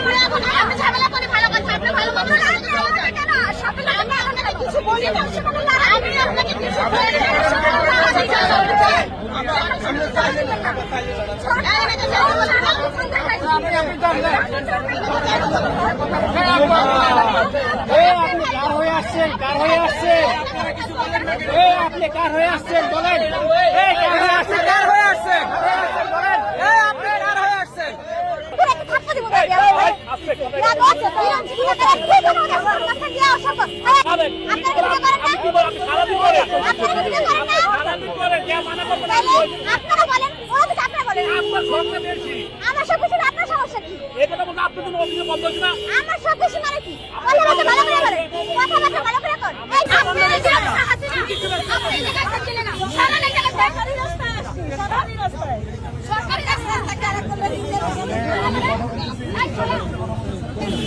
করে হয়ে আসছেন কার হয়ে আসছেন? আপনি কার হয়ে আসছেন? বলেন হয়ে আসছেন হয়ে আসছেন? বলেন এ আপনি কার হয়ে আসছেন আপনারা বলেন ওরা তো আপনারা বলেন আপনার সংখ্যা বেশি আমার সব কিছু আপনার সমস্যা কি এই কথা বলতে আপনার জন্য অভিযোগ বন্ধ হচ্ছে না আমার সব কিছু মানে কি কথাবার্তা ভালো করে বলেন কথাবার্তা ভালো করে কর এই আপনি এই জায়গায় হাতে না আপনি এই জায়গায় থাকছিলেন না সারা এই জায়গায় সরকারি রাস্তা আসছে সরকারি রাস্তায় সরকারি রাস্তা থাকতে আর করলে নিজের এই চলো কথা বলতে বলেন আলা এখন তুই কাজ করতে এই ওই জাকিরের দোকান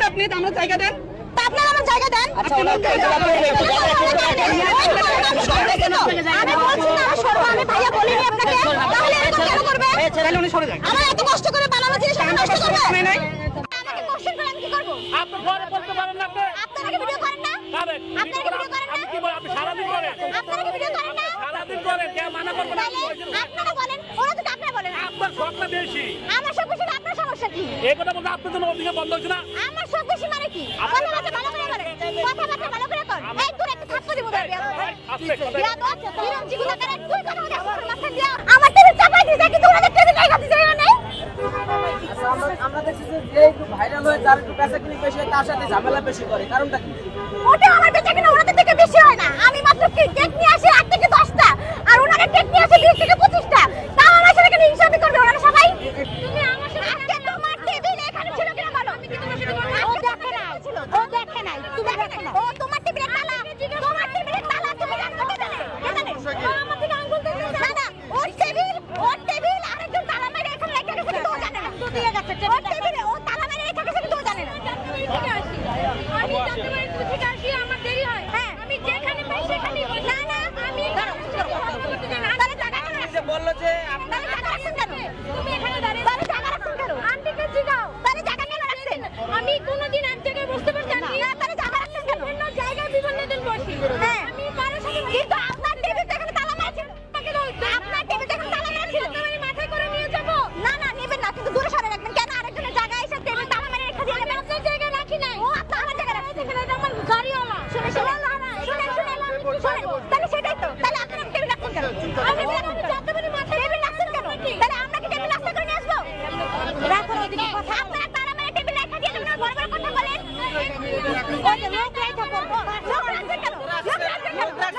না আপনি আমরা জায়গা দেন। আপনারা আমার জায়গা দেন। আমি বলছি না আমার আমি ভাইয়া বলিনি আপনাকে। তাহলে এরকম কেন করবে? তাহলে উনি সরে যান। আমার এত কষ্ট করে বানানো জিনিস আমি নষ্ট করবে। আমাকে কোশ্চেন করে আমি কি করব? আপনি ঘরে বলতে পারেন না আপনারা কি ভিডিও করেন না? পারেন আপনারা ভিডিও করেন না? কি বলেন আপনি সারাদিন করেন। আপনারা কি ভিডিও করেন না? সারাদিন করেন কে মানা করবে না? আপনারা বলেন ওরা তো আপনারা বলেন। আপনার সংখ্যা বেশি। এই কথা বলতে আপনার জন্য বন্ধ হচ্ছে না। আমার সব কিছু মানে কি? কথাবার্তা ভালো করে কথাবার্তা ভালো করে কর। এই তোর একটা থাপ্পড় দিব তোর আপনি কথা বিরম জীবন করে তুই কথা বলে আমার মাথা দিয়া আমার চাপাই দিছে না নেই। আচ্ছা, আমরা দেখছি যে যে একটু ভাইরাল হয়ে যার একটু বেচা কিনি বেশি হয় তার সাথে ঝামেলা বেশি করে। কারণটা কি? ওটা আমার বেচা কিনা ওনাদের থেকে বেশি হয় না। আমি মাত্র কি কেক নিয়ে আসি আট থেকে দশটা আর ওনারা কেক নিয়ে আসে বিশ থেকে পঁচিশটা তাও আমার সাথে কেন হিসাবই করবে ওনারা সবাই তুমি আমার সাথে আজকে তোমার টেবিল এখানে ছিল কিনা বলো আমি কি তোমার সাথে ও দেখে নাই ও দেখে নাই তুমি দেখে নাই ও তোমার টেবিলের তালা তোমার টেবিলের তালা তুমি জানো কেন জানো ও আমার থেকে আঙ্গুল দিয়ে না না ওর টেবিল ওর টেবিল আরেকজন তালা মেরে এখানে রেখে গেছে কিন্তু ও জানে না তো দিয়ে গেছে ওর টেবিলে ও তালা মেরে রেখে গেছে কিন্তু ও জানে না আমি জানতে পারি তুই থেকে আসি আমার দেরি হয় হ্যাঁ আমি যেখানে পাই সেখানেই বসি না না আমি তাহলে টাকা কেন যে বলল যে তাহলে টাকা রাখছেন কেন তুমি এখানে দাঁড়িয়ে তাহলে টাকা রাখছেন কেন আন্টিকে জিগাও তাহলে টাকা কেন রাখছেন আমি কোনোদিন এক জায়গায় বসতে পারছি না তাহলে টাকা রাখছেন কেন বিভিন্ন জায়গায় বিভিন্ন দিন বসি হ্যাঁ আমি কারোর সাথে কিন্তু আপনার টেবিল এখানে তালা মারছেন আপনার টেবিল এখানে তালা মারছিল আমি মাথায় করে নিয়ে যাব না না নেবেন না কিন্তু দূরে সরে রাখবেন কেন আরেকজনের জায়গায় এসে টেবিল তালা মেরে রেখে দিয়ে যাবেন আপনার জায়গায় রাখি নাই ও আপনার আমার জায়গায় রাখছে এখানে আমার গাড়িওয়ালা শুনে শুনে না না শুনে শুনে শুনে তাহলে সেটাই তো। তাহলে আপনারা টেবিল রাখছেন কেন আমি যত বড় মাথায় টেবিল রাখছেন কেন তাহলে আমরা কি টেবিল রাস্তা করে নিয়ে আসব? রাখুন ওদিকে কথা আপনারা তালা মেরে টেবিল রেখে দিয়ে দেবেন বড় বড় কথা বলেন। ওই লোক রাখা করব লোক রাখছেন কেন? লোক রাখছেন কেন?